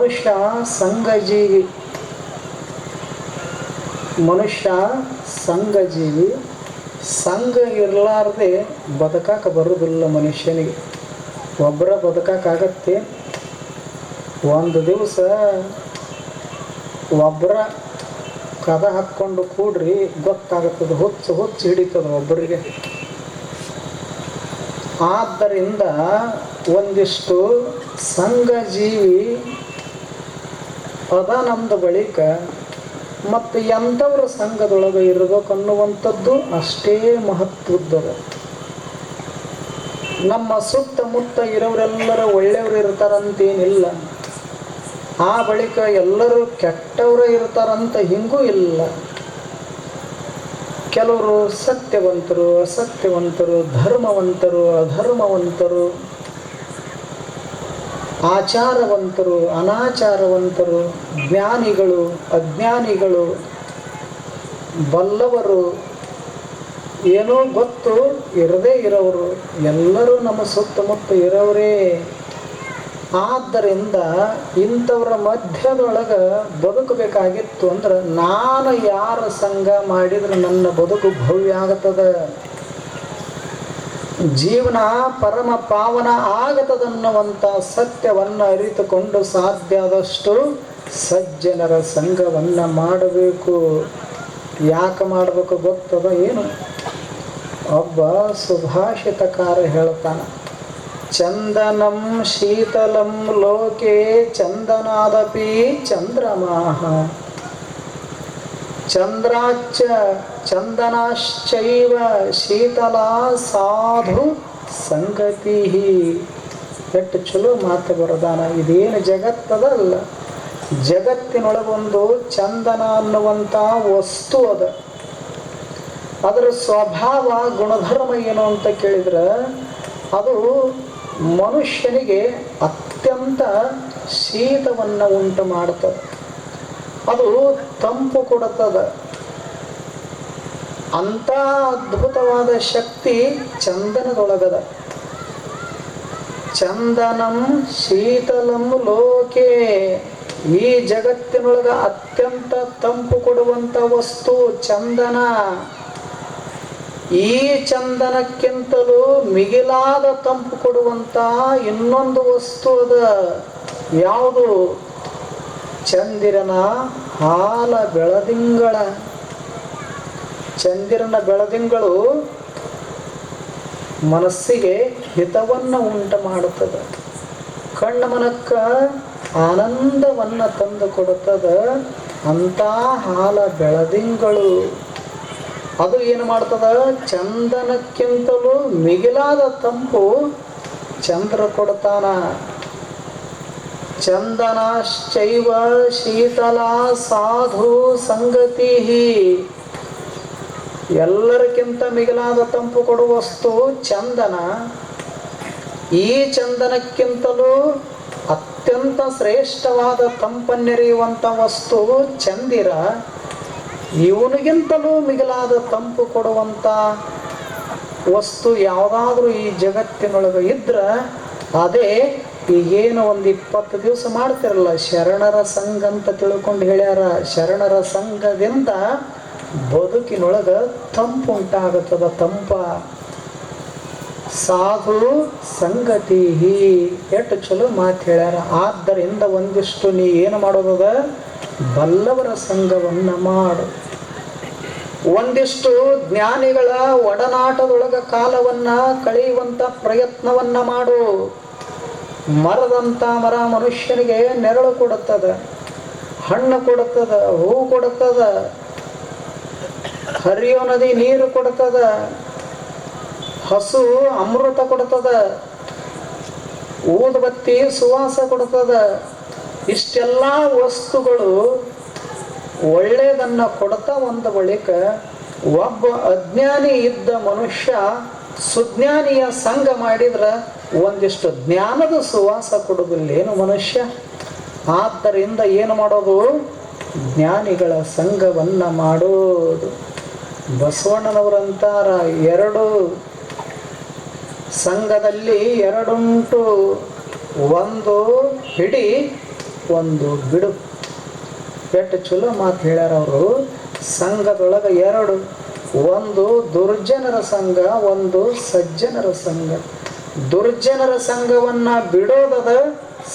ಮನುಷ್ಯ ಸಂಘಜೀವಿ. ಮನುಷ್ಯ ಸಂಘಜೀವಿ. ಸಂಘ ಇರಲಾರ್ದೆ ಬದುಕಾಕ ಬರೋದಿಲ್ಲ ಮನುಷ್ಯನಿಗೆ. ಒಬ್ಬರ ಬದುಕಕ್ಕಾಗತ್ತೆ ಒಂದು ದಿವಸ ಒಬ್ಬರ ಕದ ಹಾಕ್ಕೊಂಡು ಕೂಡ್ರಿ ಗೊತ್ತಾಗುತ್ತದೆ. ಹುಚ್ಚು ಹುಚ್ಚು ಹಿಡಿತದ ಒಬ್ಬರಿಗೆ ಆದ್ದರಿಂದ ಒಂದಿಷ್ಟು ಸಂಘಜೀವಿ ಅದ ನಮ್ದು ಬಳಿಕ ಮತ್ತು ಎಂಥವ್ರ ಸಂಘದೊಳಗೆ ಇರಬೇಕು ಅನ್ನುವಂಥದ್ದು ಅಷ್ಟೇ ಮಹತ್ವದ್ದದ. ನಮ್ಮ ಸುತ್ತಮುತ್ತ ಇರೋರೆಲ್ಲರ ಒಳ್ಳೆಯವರು ಇರ್ತಾರಂತೇನಿಲ್ಲ. ಆ ಬಳಿಕ ಎಲ್ಲರೂ ಕೆಟ್ಟವರು ಇರ್ತಾರಂತ ಹಿಂಗೂ ಇಲ್ಲ. ಕೆಲವರು ಸತ್ಯವಂತರು, ಅಸತ್ಯವಂತರು, ಧರ್ಮವಂತರು, ಅಧರ್ಮವಂತರು. ಆಚಾರವಂತರು, ಅನಾಚಾರವಂತರು, ಜ್ಞಾನಿಗಳು, ಅಜ್ಞಾನಿಗಳು, ಬಲ್ಲವರು, ಏನೋ ಗೊತ್ತು ಇರದೇ ಇರೋರು, ಎಲ್ಲರೂ ನಮ್ಮ ಸುತ್ತಮುತ್ತ ಇರೋರೇ. ಆದ್ದರಿಂದ ಇಂಥವ್ರ ಮಧ್ಯದೊಳಗೆ ಬದುಕಬೇಕಾಗಿತ್ತು ಅಂದ್ರೆ ನಾನು ಯಾರ ಸಂಘ ಮಾಡಿದ್ರೆ ನನ್ನ ಬದುಕು ಭವ್ಯ ಆಗತ್ತದ ಜೀವನ ಪರಮ ಪಾವನ ಆಗತದನ್ನುವಂಥ ಸತ್ಯವನ್ನು ಅರಿತುಕೊಂಡು ಸಾಧ್ಯ ಆದಷ್ಟು ಸಜ್ಜನರ ಸಂಘವನ್ನು ಮಾಡಬೇಕು. ಯಾಕೆ ಮಾಡಬೇಕು ಗೊತ್ತದ ಏನು? ಒಬ್ಬ ಸುಭಾಷಿತಕಾರ ಹೇಳ್ತಾನೆ, ಚಂದನಂ ಶೀತಲಂ ಲೋಕೆ ಚಂದನಾದಪಿ ಚಂದ್ರಮಾಹ. ಚಂದ್ರಾಚ್ಚ ಚಂದನಾಶ್ಚೈವ ಶೀತಲ ಸಾಧು ಸಂಗತಿ ಎಷ್ಟು ಚಲೋ ಮಾತು ಬರದಾನ ಇದೇನು ಜಗತ್ತದಲ್ಲ. ಜಗತ್ತಿನೊಳಗೊಂದು ಚಂದನ ಅನ್ನುವಂಥ ವಸ್ತು ಅದ. ಅದರ ಸ್ವಭಾವ, ಗುಣಧರ್ಮ ಏನು ಅಂತ ಕೇಳಿದ್ರೆ, ಅದು ಮನುಷ್ಯನಿಗೆ ಅತ್ಯಂತ ಶೀತವನ್ನು ಉಂಟು ಮಾಡುತ್ತದೆ ಅದು ತಂಪು ಕೊಡುತ್ತದೆ. ಅಂಥ ಅದ್ಭುತವಾದ ಶಕ್ತಿ ಚಂದನದೊಳಗದ. ಚಂದನಂ ಶೀತಲಂ ಲೋಕೆ. ಈ ಜಗತ್ತಿನೊಳಗ ಅತ್ಯಂತ ತಂಪು ಕೊಡುವಂಥ ವಸ್ತು ಚಂದನ. ಈ ಚಂದನಕ್ಕಿಂತಲೂ ಮಿಗಿಲಾದ ತಂಪು ಕೊಡುವಂಥ ಇನ್ನೊಂದು ವಸ್ತು ಅದ. ಯಾವುದು? ಚಂದಿರನ ಹಾಲ ಬೆಳದಿಂಗಳ. ಚಂದಿರನ ಬೆಳದಿಂಗಳು ಮನಸ್ಸಿಗೆ ಹಿತವನ್ನು ಉಂಟು ಮಾಡುತ್ತದೆ ಕಣ್ಣ ಮನಕ್ಕ ಆನಂದವನ್ನು ತಂದು ಕೊಡುತ್ತದೆ ಅಂತ ಹಾಲ ಬೆಳದಿಂಗಳು. ಅದು ಏನು ಮಾಡ್ತದ? ಚಂದನಕ್ಕಿಂತಲೂ ಮಿಗಿಲಾದ ತಂಪು ಚಂದ್ರ ಕೊಡ್ತಾನ ಚಂದನಾಶ್ಚೈವ ಶೀತಲ ಸಾಧು ಸಂಗತಿ. ಎಲ್ಲರಿಗಿಂತ ಮಿಗಿಲಾದ ತಂಪು ಕೊಡುವ ವಸ್ತು ಚಂದನ. ಈ ಚಂದನಕ್ಕಿಂತಲೂ ಅತ್ಯಂತ ಶ್ರೇಷ್ಠವಾದ ತಂಪನ್ನೆರೆಯುವಂಥ ವಸ್ತು ಚಂದಿರ. ಇವನಿಗಿಂತಲೂ ಮಿಗಿಲಾದ ತಂಪು ಕೊಡುವಂಥ ವಸ್ತು ಯಾವುದಾದ್ರೂ ಈ ಜಗತ್ತಿನೊಳಗೆ ಇದ್ರೆ ಅದೇ ಈಗೇನು ಒಂದು ಇಪ್ಪತ್ತು ದಿವಸ ಮಾಡ್ತಿರಲ್ಲ, ಶರಣರ ಸಂಘ ಅಂತ ತಿಳ್ಕೊಂಡು ಹೇಳ್ಯಾರ, ಶರಣರ ಸಂಘದಿಂದ ಬದುಕಿನೊಳಗೆ ತಂಪು ಉಂಟಾಗುತ್ತದ ತಂಪ. ಸಾಧು ಸಂಗತಿ ಎಷ್ಟು ಚಲೋ ಮಾತು ಹೇಳ್ಯಾರ, ಆದ್ದರಿಂದ ಒಂದಿಷ್ಟು ನೀ ಏನು ಮಾಡೋದದ? ಬಲ್ಲವರ ಸಂಘವನ್ನು ಮಾಡು. ಒಂದಿಷ್ಟು ಜ್ಞಾನಿಗಳ ಒಡನಾಟದೊಳಗ ಕಾಲವನ್ನ ಕಳೆಯುವಂತ ಪ್ರಯತ್ನವನ್ನ ಮಾಡು. ಮರದಂತ ಮರ ಮನುಷ್ಯನಿಗೆ ನೆರಳು ಕೊಡುತ್ತದ, ಹಣ್ಣು ಕೊಡುತ್ತದ, ಹೂ ಕೊಡುತ್ತದ, ಹರಿಯೋ ನದಿ ನೀರು ಕೊಡುತ್ತದ, ಹಸು ಅಮೃತ ಕೊಡುತ್ತದ, ಊದುಬತ್ತಿ ಸುವಾಸ ಕೊಡುತ್ತದ. ಇಷ್ಟೆಲ್ಲ ವಸ್ತುಗಳು ಒಳ್ಳೆಯದನ್ನು ಕೊಡ್ತಾ ಒಂದು ಬಳಿಕ ಒಬ್ಬ ಅಜ್ಞಾನಿ ಇದ್ದ ಮನುಷ್ಯ ಸುಜ್ಞಾನಿಯ ಸಂಘ ಮಾಡಿದ್ರೆ ಒಂದಿಷ್ಟು ಜ್ಞಾನದ ಸುವಾಸ ಕೊಡುವುದಿಲ್ಲೇನು ಮನುಷ್ಯ? ಆದ್ದರಿಂದ ಏನು ಮಾಡೋದು? ಜ್ಞಾನಿಗಳ ಸಂಘವನ್ನು ಮಾಡೋದು. ಬಸವಣ್ಣನವರಂತಾರ ಎರಡು ಸಂಘದಲ್ಲಿ ಎರಡುಂಟು. ಒಂದು ಹಿಡಿ, ಒಂದು ಬಿಡು. ಎಷ್ಟು ಚಲೋ ಮಾತು ಹೇಳ್ಯಾರ ಅವರು. ಸಂಘದೊಳಗೆ ಎರಡು. ಒಂದು ದುರ್ಜನರ ಸಂಘ, ಒಂದು ಸಜ್ಜನರ ಸಂಘ. ದುರ್ಜನರ ಸಂಘವನ್ನ ಬಿಡೋದದ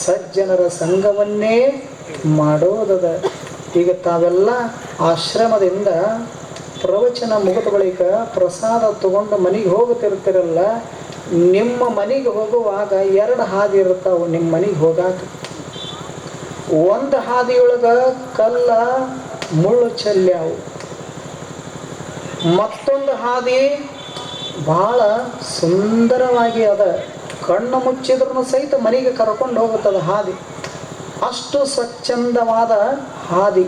ಸಜ್ಜನರ ಸಂಘವನ್ನೇ ಮಾಡೋದದ. ಈಗ ತಾವೆಲ್ಲ ಆಶ್ರಮದಿಂದ ಪ್ರವಚನ ಮುಗಿದ ಬಳಿಕ ಪ್ರಸಾದ ತಗೊಂಡು ಮನೆಗೆ ಹೋಗುತ್ತಿರ್ತಿರಲ್ಲ, ನಿಮ್ಮ ಮನೆಗೆ ಹೋಗುವಾಗ ಎರಡು ಹಾದಿ ಇರ್ತಾವೆ ನಿಮ್ಮ ಮನೆಗೆ ಹೋಗಾಕ. ಒಂದು ಹಾದಿಯೊಳಗ ಕಲ್ಲ, ಮುಳ್ಳು ಚೆಲ್ಯಾವು. ಮತ್ತೊಂದು ಹಾದಿ ಬಹಳ ಸುಂದರವಾಗಿ ಅದ. ಕಣ್ಣು ಮುಚ್ಚಿದ್ರೂ ಸಹಿತ ಮನೆಗೆ ಕರ್ಕೊಂಡು ಹೋಗುತ್ತದ ಹಾದಿ. ಅಷ್ಟು ಸ್ವಚ್ಛಂದವಾದ ಹಾದಿ.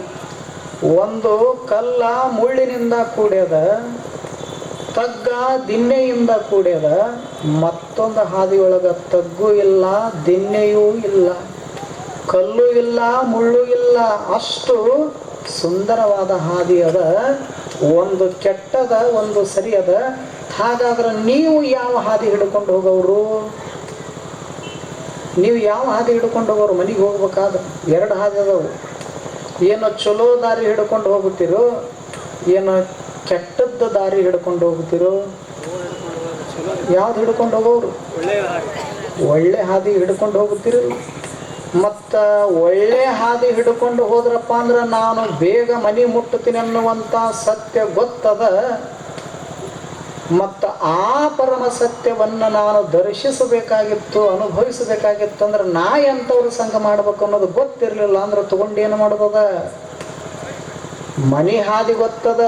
ಒಂದು ಕಲ್ಲ ಮುಳ್ಳಿನಿಂದ ಕೂಡ್ಯದ, ತಗ್ಗ ದಿನ್ನೆಯಿಂದ ಕೂಡ್ಯದ, ಮತ್ತೊಂದು ಹಾದಿಯೊಳಗ ತಗ್ಗು ಇಲ್ಲ ದಿನ್ನೆಯೂ ಇಲ್ಲ, ಕಲ್ಲು ಇಲ್ಲ, ಮುಳ್ಳು ಇಲ್ಲ, ಅಷ್ಟು ಸುಂದರವಾದ ಹಾದಿ ಅದ. ಒಂದು ಕೆಟ್ಟದ, ಒಂದು ಸರಿಯದ ಹಾಗಾದ್ರೆ ನೀವು ಯಾವ ಹಾದಿ ಹಿಡ್ಕೊಂಡು ಹೋಗೋರು? ನೀವು ಯಾವ ಹಾದಿ ಹಿಡ್ಕೊಂಡು ಹೋಗೋರು? ಮನೆಗೆ ಹೋಗ್ಬೇಕಾದ್ರೆ ಎರಡು ಹಾದಿ ಅದಾವು. ಏನೋ ಚಲೋ ದಾರಿ ಹಿಡ್ಕೊಂಡು ಹೋಗುತ್ತೀರೋ ಏನೋ ಕೆಟ್ಟದ್ದ ದಾರಿ ಹಿಡ್ಕೊಂಡು ಹೋಗುತ್ತೀರೋ ಯಾವ್ದು ಹಿಡ್ಕೊಂಡು ಹೋಗೋರು? ಒಳ್ಳೆ ಹಾದಿ ಹಿಡ್ಕೊಂಡು ಹೋಗುತ್ತೀರಿ ಮತ್ತು ಒಳ್ಳೆ ಹಾದಿ ಹಿಡ್ಕೊಂಡು ಹೋದ್ರಪ್ಪ ಅಂದ್ರೆ ನಾನು ಬೇಗ ಮನೆ ಮುಟ್ಟುತ್ತೀನಿ ಅನ್ನುವಂಥ ಸತ್ಯ ಗೊತ್ತದ? ಮತ್ತು ಆ ಪರಮ ಸತ್ಯವನ್ನು ನಾನು ದರ್ಶಿಸಬೇಕಾಗಿತ್ತು, ಅನುಭವಿಸಬೇಕಾಗಿತ್ತು ಅಂದ್ರೆ ನಾ ಎಂಥವ್ರ ಸಂಘ ಮಾಡ್ಬೇಕು ಅನ್ನೋದು ಗೊತ್ತಿರಲಿಲ್ಲ ಅಂದ್ರೆ ತಗೊಂಡೇನು ಮಾಡ್ಬೋದ ಮನಿ ಹಾದಿ ಗೊತ್ತದ?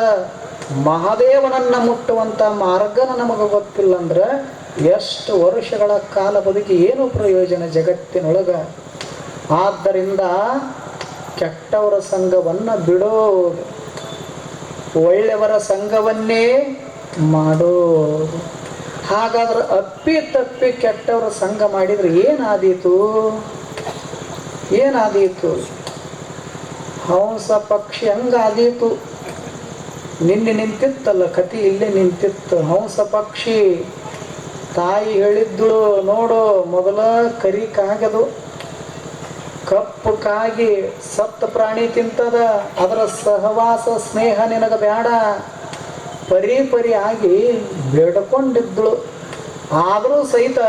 ಮಹಾದೇವನನ್ನ ಮುಟ್ಟುವಂಥ ಮಾರ್ಗನ ನಮಗೆ ಗೊತ್ತಿಲ್ಲ ಅಂದ್ರೆ ಎಷ್ಟು ವರ್ಷಗಳ ಕಾಲ ಬದುಕಿ ಏನು ಪ್ರಯೋಜನ ಜಗತ್ತಿನೊಳಗ? ಆದ್ದರಿಂದ ಕೆಟ್ಟವರ ಸಂಘವನ್ನು ಬಿಡೋದು ಒಳ್ಳೆಯವರ ಸಂಘವನ್ನೇ ಮಾಡೋದು ಹಾಗಾದ್ರೆ ಅಪ್ಪಿ ತಪ್ಪಿ ಕೆಟ್ಟವರ ಸಂಘ ಮಾಡಿದ್ರೆ ಏನಾದೀತು? ಏನಾದೀತು? ಹಂಸ ಪಕ್ಷಿ ಹಂಗಾದೀತು. ನಿನ್ನೆ ನಿಂತಿತ್ತಲ್ಲ, ಕತಿ ಇಲ್ಲೇ ನಿಂತಿತ್ತು. ಹಂಸ ಪಕ್ಷಿ ತಾಯಿ ಹೇಳಿದ್ದಳು ನೋಡು, ಮೊದಲ ಕರಿ ಕಾಗದು. ಕಪ್ಪು ಕಾಗಿ ಸತ್ತ ಪ್ರಾಣಿ ತಿಂತದ, ಅದರ ಸಹವಾಸ, ಸ್ನೇಹ ನಿನಗ ಬೇಡ ಪರಿ ಪರಿ ಆಗಿ ಬೇಡ್ಕೊಂಡಿದ್ದಳು. ಆದರೂ ಸಹಿತ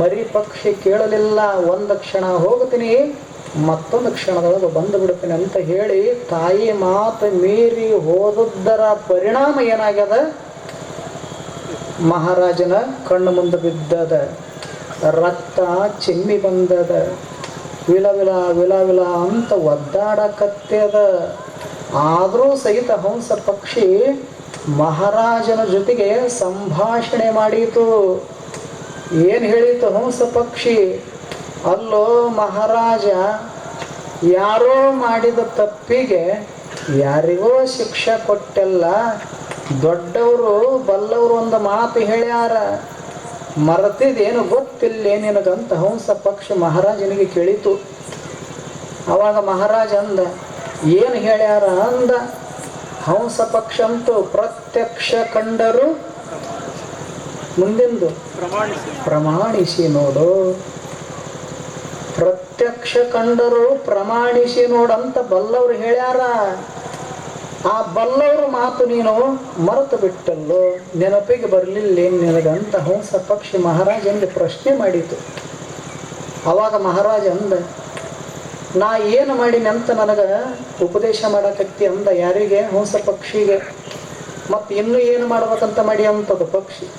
ಮರಿ ಪಕ್ಷಿ ಕೇಳಲಿಲ್ಲ. ಒಂದು ಕ್ಷಣ ಹೋಗ್ತೀನಿ, ಮತ್ತೊಂದು ಕ್ಷಣದೊಳಗೆ ಬಂದು ಬಿಡ್ತೀನಿ ಅಂತ ಹೇಳಿ ತಾಯಿ ಮಾತು ಮೀರಿ ಹೋದದ್ದರ ಪರಿಣಾಮ ಏನಾಗ್ಯದ? ಮಹಾರಾಜನ ಕಣ್ಣು ಮುಂದೆ ಬಿದ್ದದ. ರಕ್ತ ಚಿಮ್ಮಿ ಬಂದದ. ವಿಲ ವಿಲ ವಿಲ ವಿಲ ಅಂತ ಅದ ಆದರೂ ಸಹಿತ ಹಂಸ ಪಕ್ಷಿ ಮಹಾರಾಜನ ಜೊತೆಗೆ ಸಂಭಾಷಣೆ ಮಾಡಿತು. ಏನು ಹೇಳಿತು ಹಂಸ ಪಕ್ಷಿ? ಅಲ್ಲೋ ಮಹಾರಾಜ, ಯಾರೋ ಮಾಡಿದ ತಪ್ಪಿಗೆ ಯಾರಿಗೋ ಶಿಕ್ಷೆ ಕೊಟ್ಟೆಲ್ಲ ದೊಡ್ಡವರು ಬಲ್ಲವರು ಒಂದು ಮಾತು ಹೇಳ್ಯಾರ. ಮರೆತಿದ್ದೇನು ಗೊತ್ತಿಲ್ಲ ನಿನಗಂತ ಹಂಸ ಪಕ್ಷಿ ಮಹಾರಾಜನಿಗೆ ಕೇಳಿತು. ಅವಾಗ ಮಹಾರಾಜ ಅಂದ, ಏನು ಹೇಳ್ಯಾರ ಅಂದ. ಹಂಸ ಪಕ್ಷ ಅಂತೂ ಪ್ರತ್ಯಕ್ಷ ಕಂಡರು ಮುಂದಿಂದು? ಪ್ರಮಾಣಿಸಿ ನೋಡು. ಪ್ರತ್ಯಕ್ಷ ಕಂಡರು ಪ್ರಮಾಣಿಸಿ ನೋಡಂತ ಬಲ್ಲವರು ಹೇಳ್ಯಾರ. ಆ ಬಲ್ಲವರ ಮಾತು ನೀನು ಮರೆತು ಬಿಟ್ಟಲ್ಲೋ. ನೆನಪಿಗೆ ಬರಲಿಲ್ಲ ನಿನಗಂತ ಹಂಸ ಪಕ್ಷಿ ಮಹಾರಾಜನಿಗೆ ಪ್ರಶ್ನೆ ಮಾಡಿತು. ಅವಾಗ ಮಹಾರಾಜ ಅಂದ ನಾ ಏನು ಮಾಡೀನಿ ಅಂತ ನನಗೆ ಉಪದೇಶ ಮಾಡಕತ್ತಿ ಅಂದ ಯಾರಿಗೆ? ಹಂಸ ಪಕ್ಷಿಗೆ. ಮತ್ತು ಇನ್ನು ಏನು ಮಾಡ್ಬೇಕಂತ ಮಾಡಿ ಅಂತದು ಪಕ್ಷಿ.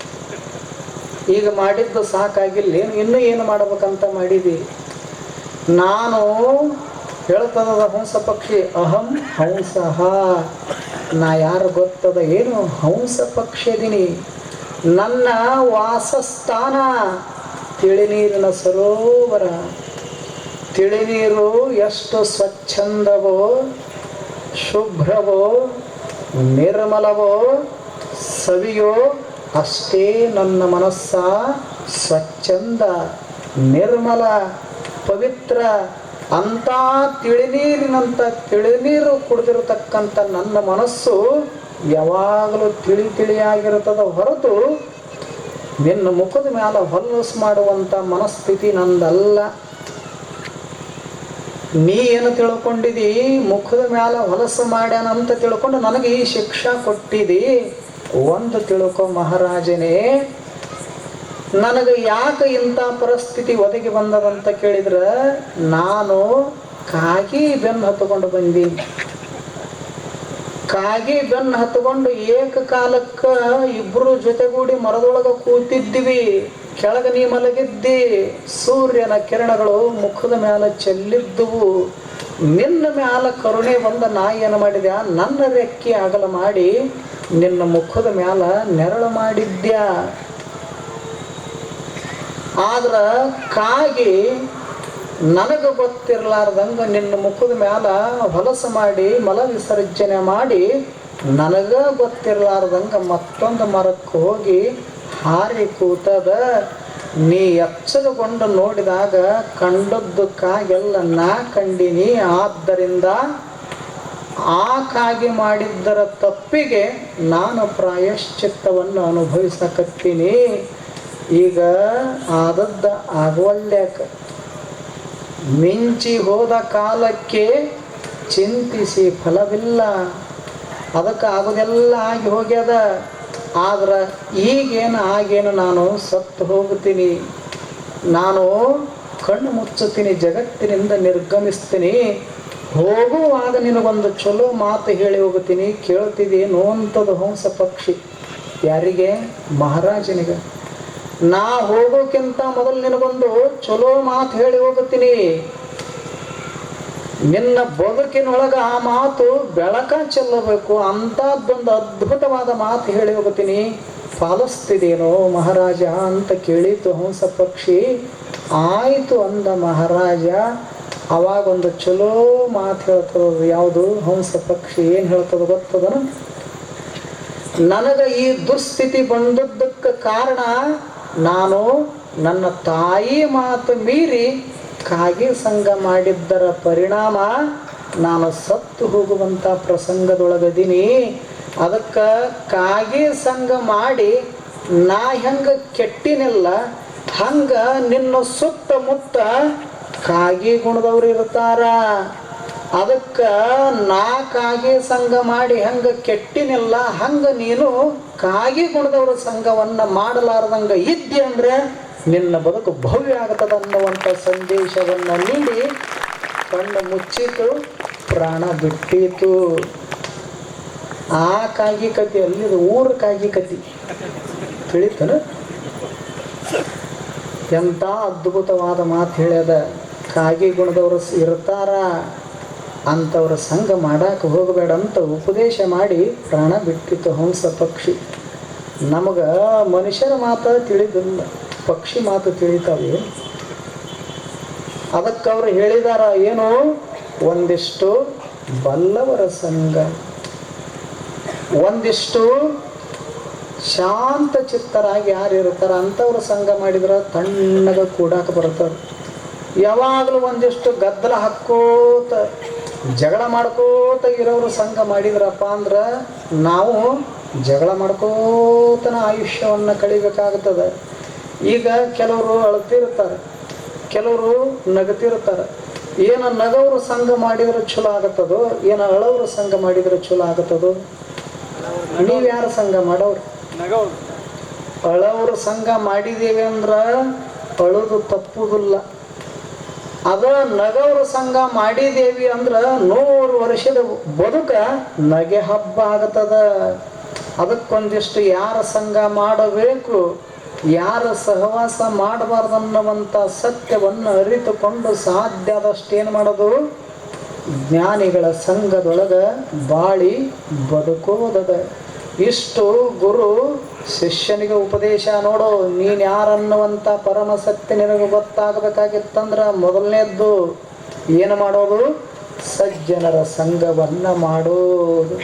ಈಗ ಮಾಡಿದ್ದು ಸಾಕಾಗಿಲ್ಲ. ಏನು ಇನ್ನೂ ಏನು ಮಾಡ್ಬೇಕಂತ ಮಾಡಿದಿ? ನಾನು ಹೇಳ್ತದ ಹಂಸ ಪಕ್ಷಿ, ಅಹಂ ಹಂಸಃ. ನಾ ಯಾರು ಗೊತ್ತದ ಏನು? ಹಂಸ ಪಕ್ಷಿ ಅದೀನಿ. ನನ್ನ ವಾಸಸ್ಥಾನ ತಿಳಿನೀರಿನ ಸರೋವರ. ತಿಳಿನೀರು ಎಷ್ಟು ಸ್ವಚ್ಛಂದವೋ, ಶುಭ್ರವೋ, ನಿರ್ಮಲವೋ, ಸವಿಯೋ, ಅಷ್ಟೇ ನನ್ನ ಮನಸ್ಸ ಸ್ವಚ್ಛಂದ, ನಿರ್ಮಲ, ಪವಿತ್ರ, ಅಂತ ತಿಳಿನೀರಿನಂತ ತಿಳಿನೀರು ಕುಡಿದಿರತಕ್ಕಂಥ ನನ್ನ ಮನಸ್ಸು ಯಾವಾಗಲೂ ತಿಳಿ ತಿಳಿಯಾಗಿರುತ್ತದ ಹೊರತು ನಿನ್ನ ಮುಖದ ಮ್ಯಾಲ ಹೊಲಸು ಮಾಡುವಂಥ ಮನಸ್ಥಿತಿ ನಂದಲ್ಲ. ನೀ ಏನು ತಿಳ್ಕೊಂಡಿದಿ? ಮುಖದ ಮ್ಯಾಲ ಹೊಲಸು ಮಾಡ್ಯಾನ ಅಂತ ತಿಳ್ಕೊಂಡು ನನಗೆ ಈ ಶಿಕ್ಷಾ ಕೊಟ್ಟಿದಿ. ಒಂದು ತಿಳ್ಕೊ ಮಹಾರಾಜನೇ, ನನಗೆ ಯಾಕೆ ಇಂಥ ಪರಿಸ್ಥಿತಿ ಒದಗಿ ಬಂದದಂತ ಕೇಳಿದ್ರೆ, ನಾನು ಕಾಗಿ ಬೆನ್ನು ಹತ್ಕೊಂಡು ಬಂದೀನಿ ಕಾಗಿ ಬೆನ್ನು ಹತ್ಕೊಂಡು ಏಕಕಾಲಕ್ಕೆ ಇಬ್ಬರು ಜೊತೆಗೂಡಿ ಮರದೊಳಗೆ ಕೂತಿದ್ದಿವಿ. ಕೆಳಗ ನೀ ಮಲಗಿದ್ದಿ, ಸೂರ್ಯನ ಕಿರಣಗಳು ಮುಖದ ಮ್ಯಾಲ ಚೆಲ್ಲಿದ್ದುವು. ನಿನ್ನ ಮ್ಯಾಲ ಕರುಣೆ ಬಂದ ನಾ ಏನು ಮಾಡಿದ್ಯಾ? ನನ್ನ ರೆಕ್ಕಿ ಅಗಲ ಮಾಡಿ ನಿನ್ನ ಮುಖದ ಮ್ಯಾಲ ನೆರಳು ಮಾಡಿದ್ಯಾ? ಆದ್ರ ಕಾಗಿ ನನಗೆ ಗೊತ್ತಿರಲಾರ್ದಂಗ ನಿನ್ನ ಮುಖದ ಮ್ಯಾಲ ಹೊಲಸು ಮಾಡಿ, ಮಲ ವಿಸರ್ಜನೆ ಮಾಡಿ, ನನಗ ಗೊತ್ತಿರಲಾರ್ದಂಗ ಮತ್ತೊಂದು ಮರಕ್ಕೆ ಹೋಗಿ ಹಾರಿ ಕೂತದ, ನೀ ಎಚ್ಚರಗೊಂಡು ನೋಡಿದಾಗ ಕಂಡದ್ದು ಕಾಗೆಲ್ಲ ನಾ ಕಂಡಿನಿ. ಆದ್ದರಿಂದ ಆ ಕಾಗಿ ಮಾಡಿದ್ದರ ತಪ್ಪಿಗೆ ನಾನು ಪ್ರಾಯಶ್ಚಿತ್ತವನ್ನು ಅನುಭವಿಸಕತ್ತೀನಿ. ಈಗ ಆದದ್ದ ಆಗವಲ್ಯಾಕ? ಮಿಂಚಿ ಹೋದ ಕಾಲಕ್ಕೆ ಚಿಂತಿಸಿ ಫಲವಿಲ್ಲ. ಅದಕ್ಕೆ ಆಗೋದೆಲ್ಲ ಆಗಿ ಹೋಗ್ಯದ? ಆದ್ರೆ ಈಗೇನು ಆಗೇನು ನಾನು ಸತ್ತು ಹೋಗುತ್ತೀನಿ? ನಾನು ಕಣ್ಣು ಮುಚ್ಚುತ್ತೀನಿ, ಜಗತ್ತಿನಿಂದ ನಿರ್ಗಮಿಸ್ತೀನಿ. ಹೋಗುವಾಗ ನಿನಗೊಂದು ಚಲೋ ಮಾತು ಹೇಳಿ ಹೋಗುತ್ತೀನಿ. ಕೇಳ್ತಿದೇನು ಅಂಥದ್ದು ಹಂಸ ಪಕ್ಷಿ. ಯಾರಿಗೆ? ಮಹಾರಾಜನಿಗೆ. ನಾ ಹೋಗೋಕ್ಕಿಂತ ಮೊದಲು ನಿನಗೊಂದು ಚಲೋ ಮಾತು ಹೇಳಿ ಹೋಗುತ್ತೀನಿ. ನಿನ್ನ ಬದುಕಿನೊಳಗ ಆ ಮಾತು ಬೆಳಕ ಚೆಲ್ಲಬೇಕು. ಅಂಥದ್ದೊಂದು ಅದ್ಭುತವಾದ ಮಾತು ಹೇಳಿ ಹೋಗ್ತೀನಿ ಪಾಲಿಸ್ತಿದೇನೋ ಮಹಾರಾಜ ಅಂತ ಕೇಳಿತು ಹಂಸ ಪಕ್ಷಿ. ಆಯಿತು ಅಂದ ಮಹಾರಾಜ. ಅವಾಗೊಂದು ಚಲೋ ಮಾತು ಹೇಳ್ತದ ಯಾವುದು? ಹಂಸ ಪಕ್ಷಿ. ಏನು ಹೇಳ್ತದ ಗೊತ್ತದನ? ನನಗೆ ಈ ದುಸ್ಥಿತಿ ಬಂದದ್ದಕ್ಕೆ ಕಾರಣ ನಾನು ನನ್ನ ತಾಯಿ ಮಾತು ಮೀರಿ ಕಾಗಿ ಸಂಘ ಮಾಡಿದ್ದರ ಪರಿಣಾಮ ನಾನು ಸತ್ತು ಹೋಗುವಂಥ ಪ್ರಸಂಗದೊಳಗದೀನಿ. ಅದಕ್ಕೆ ಕಾಗಿ ಸಂಘ ಮಾಡಿ ನಾ ಹೆಂಗೆ ಕೆಟ್ಟಿನಿಲ್ಲ, ಹಂಗ ನಿನ್ನ ಸುತ್ತಮುತ್ತ ಕಾಗಿ ಗುಣದವ್ರು ಇರ್ತಾರ. ಅದಕ್ಕೆ ನಾ ಕಾಗಿ ಸಂಘ ಮಾಡಿ ಹಂಗ ಕೆಟ್ಟಿನಿಲ್ಲ, ಹಂಗ ನೀನು ಕಾಗಿ ಗುಣದವರ ಸಂಘವನ್ನು ಮಾಡಲಾರ್ದಂಗೆ ಇದ್ದಿ ಅಂದ್ರೆ ನಿನ್ನ ಬದುಕು ಭವ್ಯ ಆಗ್ತದೆ ಅನ್ನುವಂಥ ಸಂದೇಶವನ್ನು ನೀಡಿ ಕಣ್ಣು ಮುಚ್ಚಿತು, ಪ್ರಾಣ ಬಿಟ್ಟಿತು. ಆ ಕಾಗಿ ಕತಿ ಅಲ್ಲಿ ಊರ ಕಾಗಿ ಕತಿ ತಿಳಿತನ? ಎಂಥ ಅದ್ಭುತವಾದ ಮಾತು ಹೇಳ್ಯದ. ಕಾಗಿ ಗುಣದವರು ಇರ್ತಾರ, ಅಂಥವ್ರ ಸಂಘ ಮಾಡಕ್ಕೆ ಹೋಗಬೇಡ ಅಂತ ಉಪದೇಶ ಮಾಡಿ ಪ್ರಾಣ ಬಿಟ್ಟಿತ್ತು ಹಂಸ ಪಕ್ಷಿ. ನಮಗೆ ಮನುಷ್ಯರ ಮಾತು ತಿಳಿದಿಲ್ಲ. ಪಕ್ಷಿ ಮಾತು ತಿಳಿತಾವೆ. ಅದಕ್ಕೆ ಅವ್ರು ಹೇಳಿದಾರ ಏನು? ಒಂದಿಷ್ಟು ಬಲ್ಲವರ ಸಂಘ. ಒಂದಿಷ್ಟು ಶಾಂತ ಚಿತ್ತರಾಗಿ ಯಾರು ಇರ್ತಾರ? ಅಂಥವ್ರ ಸಂಘ ಮಾಡಿದ್ರೆ ತಣ್ಣಗ ಕೂಡಾಕ ಬರ್ತಾರೆ ಯಾವಾಗಲೂ ಒಂದಿಷ್ಟು ಗದ್ದಲ ಹಾಕೋತ ಜಗಳ ಮಾಡ್ಕೋತ ಇರೋರು ಸಂಘ ಮಾಡಿದ್ರಪ್ಪ ಅಂದ್ರೆ ನಾವು ಜಗಳ ಮಾಡ್ಕೋತನ ಆಯುಷ್ಯವನ್ನು ಕಳಿಬೇಕಾಗ್ತದೆ. ಈಗ ಕೆಲವರು ಅಳತಿರ್ತಾರೆ ಕೆಲವರು ನಗತಿರ್ತಾರೆ ಏನು ನಗವರು ಸಂಘ ಮಾಡಿದ್ರೆ ಚಲೋ ಆಗತ್ತದೋ ಏನು ಅಳವರು ಸಂಘ ಮಾಡಿದ್ರೆ ಚಲೋ ಆಗತ್ತದೋ? ನೀವು ಯಾರು ಸಂಘ ಮಾಡೋರು? ಅಳವರು ಸಂಘ ಮಾಡಿದ್ದೀವಿ ಅಂದ್ರೆ ಅಳುದು ತಪ್ಪುದಿಲ್ಲ. ಅದ ನಗವ್ರ ಸಂಘ ಮಾಡಿದೇವಿ ಅಂದ್ರೆ ನೂರು ವರ್ಷದ ಬದುಕ ನಗೆ ಹಬ್ಬ ಆಗತದ ಅದಕ್ಕೊಂದಿಷ್ಟು ಯಾರ ಸಂಘ ಮಾಡಬೇಕು ಯಾರ ಸಹವಾಸ ಮಾಡಬಾರ್ದನ್ನುವಂಥ ಸತ್ಯವನ್ನು ಅರಿತುಕೊಂಡು ಸಾಧ್ಯ ಆದಷ್ಟು ಏನು ಮಾಡೋದು? ಜ್ಞಾನಿಗಳ ಸಂಘದೊಳಗೆ ಬಾಳಿ ಬದುಕೋದದ. ಇಷ್ಟು ಗುರು ಶಿಷ್ಯನಿಗೆ ಉಪದೇಶ ನೋಡು, ನೀನು ಯಾರನ್ನುವಂಥ ಪರಮ ಸತ್ಯ ನಿನಗೆ ಗೊತ್ತಾಗಬೇಕಾಗಿತ್ತಂದ್ರೆ ಮೊದಲನೇದ್ದು ಏನು ಮಾಡೋದು? ಸಜ್ಜನರ ಸಂಘವನ್ನು ಮಾಡೋದು.